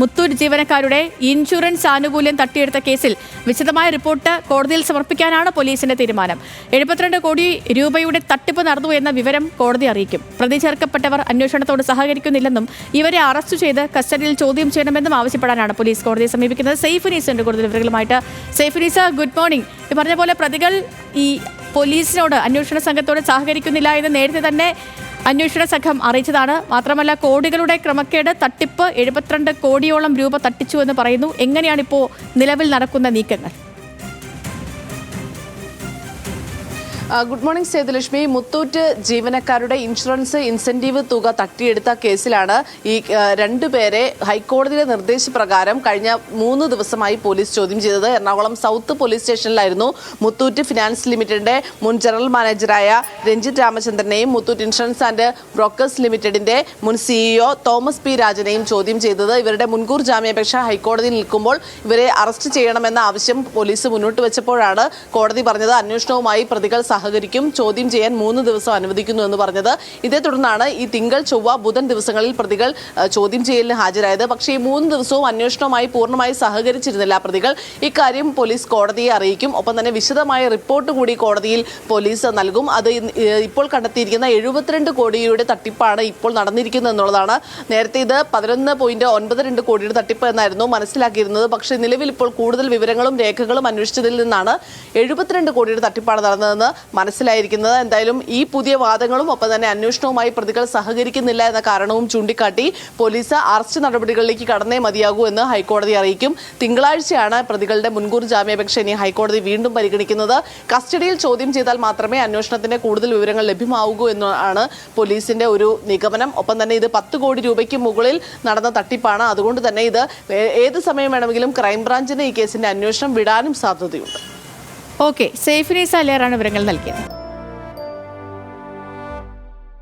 മുത്തൂറ്റ് ജീവനക്കാരുടെ ഇൻഷുറൻസ് ആനുകൂല്യം തട്ടിയെടുത്ത കേസിൽ വിശദമായ റിപ്പോർട്ട് കോടതിയിൽ സമർപ്പിക്കാനാണ് പോലീസിന്റെ തീരുമാനം. എഴുപത്തിരണ്ട് കോടി രൂപയുടെ തട്ടിപ്പ് നടന്നു എന്ന വിവരം കോടതി അറിയിക്കും. പ്രതി ചേർക്കപ്പെട്ടവർ അന്വേഷണത്തോട് സഹകരിക്കുന്നില്ലെന്നും ഇവരെ അറസ്റ്റ് ചെയ്ത് കസ്റ്റഡിയിൽ ചോദ്യം ചെയ്യണമെന്നും ആവശ്യപ്പെടാനാണ് പോലീസ് കോടതിയെ സമീപിക്കുന്നത്. സേഫ് ഉണ്ട് കൂടുതൽ വിവരങ്ങളുമായിട്ട് സേഫ് നീസ ഗുഡ് മോർണിംഗ്. ഈ പറഞ്ഞ പോലെ പ്രതികൾ ഈ പോലീസിനോട് അന്വേഷണ സംഘത്തോട് സഹകരിക്കുന്നില്ല എന്ന് നേരത്തെ തന്നെ അന്വേഷണ സംഘം അറിയിച്ചതാണ്. മാത്രമല്ല കോടികളുടെ ക്രമക്കേട് തട്ടിപ്പ് എഴുപത്തിരണ്ട് കോടിയോളം രൂപ തട്ടിച്ചു എന്ന് പറയുന്നു. എങ്ങനെയാണിപ്പോൾ നിലവിൽ നടക്കുന്ന നീക്കങ്ങൾ? Good morning Sethulakshmi. മുത്തൂറ്റ് ജീവനക്കാരുടെ ഇൻഷുറൻസ് ഇൻസെന്റീവ് തുക തട്ടിയെടുത്ത കേസിലാണ് ഈ രണ്ടുപേരെ ഹൈക്കോടതിയുടെ നിർദ്ദേശപ്രകാരം കഴിഞ്ഞ മൂന്ന് ദിവസമായി പോലീസ് ചോദ്യം ചെയ്തത്. എറണാകുളം സൗത്ത് പോലീസ് സ്റ്റേഷനിലായിരുന്നു മുത്തൂറ്റ് ഫിനാൻസ് ലിമിറ്റഡിന്റെ മുൻ ജനറൽ മാനേജറായ രഞ്ജിത്ത് രാമചന്ദ്രനെയും മുത്തൂറ്റ് ഇൻഷുറൻസ് ആൻഡ് ബ്രോക്കേഴ്സ് ലിമിറ്റഡിന്റെ മുൻ സിഇഒ തോമസ് പി രാജനെയും ചോദ്യം ചെയ്തത്. ഇവരുടെ മുൻകൂർ ജാമ്യാപേക്ഷ ഹൈക്കോടതിയിൽ നിൽക്കുമ്പോൾ ഇവരെ അറസ്റ്റ് ചെയ്യണമെന്ന ആവശ്യം പോലീസ് മുന്നോട്ട് വെച്ചപ്പോഴാണ് കോടതി പറഞ്ഞത്. അന്വേഷണവുമായി പ്രതികൾ സഹകരിക്കും ചോദ്യം ചെയ്യാൻ മൂന്ന് ദിവസം അനുവദിക്കുന്നു എന്ന് പറഞ്ഞത്. ഇതേ തുടർന്നാണ് ഈ തിങ്കൾ ചൊവ്വ ബുധൻ ദിവസങ്ങളിൽ പ്രതികൾ ചോദ്യം ചെയ്യലിന് ഹാജരായത്. പക്ഷേ ഈ മൂന്ന് ദിവസവും അന്വേഷണവുമായി പൂർണമായി സഹകരിച്ചിരുന്നില്ല പ്രതികൾ. ഇക്കാര്യം പോലീസ് കോടതിയെ അറിയിക്കും. ഒപ്പം തന്നെ വിശദമായ റിപ്പോർട്ട് കൂടി കോടതിയിൽ പോലീസ് നൽകും. അത് ഇപ്പോൾ കണ്ടെത്തിയിരിക്കുന്ന എഴുപത്തിരണ്ട് കോടിയുടെ തട്ടിപ്പാണ് ഇപ്പോൾ നടന്നിരിക്കുന്നത് എന്നുള്ളതാണ്. നേരത്തെ ഇത് പതിനൊന്ന് പോയിന്റ് ഒൻപത് രണ്ട് കോടിയുടെ തട്ടിപ്പ് എന്നായിരുന്നു മനസ്സിലാക്കിയിരുന്നത്. പക്ഷേ നിലവിൽ ഇപ്പോൾ കൂടുതൽ വിവരങ്ങളും രേഖകളും അന്വേഷിച്ചതിൽ നിന്നാണ് എഴുപത്തിരണ്ട് കോടിയുടെ തട്ടിപ്പാണ് നടന്നതെന്ന് മനസ്സിലായിരിക്കുന്നത്. എന്തായാലും ഈ പുതിയ വാദങ്ങളും ഒപ്പം തന്നെ അന്വേഷണവുമായി പ്രതികൾ സഹകരിക്കുന്നില്ല എന്ന കാരണവും ചൂണ്ടിക്കാട്ടി പോലീസ് അറസ്റ്റ് നടപടികളിലേക്ക് കടന്നേ മതിയാകൂ എന്ന് ഹൈക്കോടതി അറിയിക്കും. തിങ്കളാഴ്ചയാണ് പ്രതികളുടെ മുൻകൂർ ജാമ്യാപേക്ഷ ഇനി ഹൈക്കോടതി വീണ്ടും പരിഗണിക്കുന്നത്. കസ്റ്റഡിയിൽ ചോദ്യം ചെയ്താൽ മാത്രമേ അന്വേഷണത്തിന്റെ കൂടുതൽ വിവരങ്ങൾ ലഭ്യമാവൂ എന്നാണ് പോലീസിന്റെ ഒരു നിഗമനം. ഒപ്പം തന്നെ ഇത് പത്ത് കോടി രൂപയ്ക്ക് മുകളിൽ നടന്ന തട്ടിപ്പാണ്. അതുകൊണ്ട് തന്നെ ഇത് ഏത് സമയം വേണമെങ്കിലും ക്രൈംബ്രാഞ്ചിന് ഈ കേസിന്റെ അന്വേഷണം വിടാനും സാധ്യതയുണ്ട്. ഓക്കെ സേഫ് നീസ അലിയാറാണ് വിവരങ്ങൾ നൽകിയത്.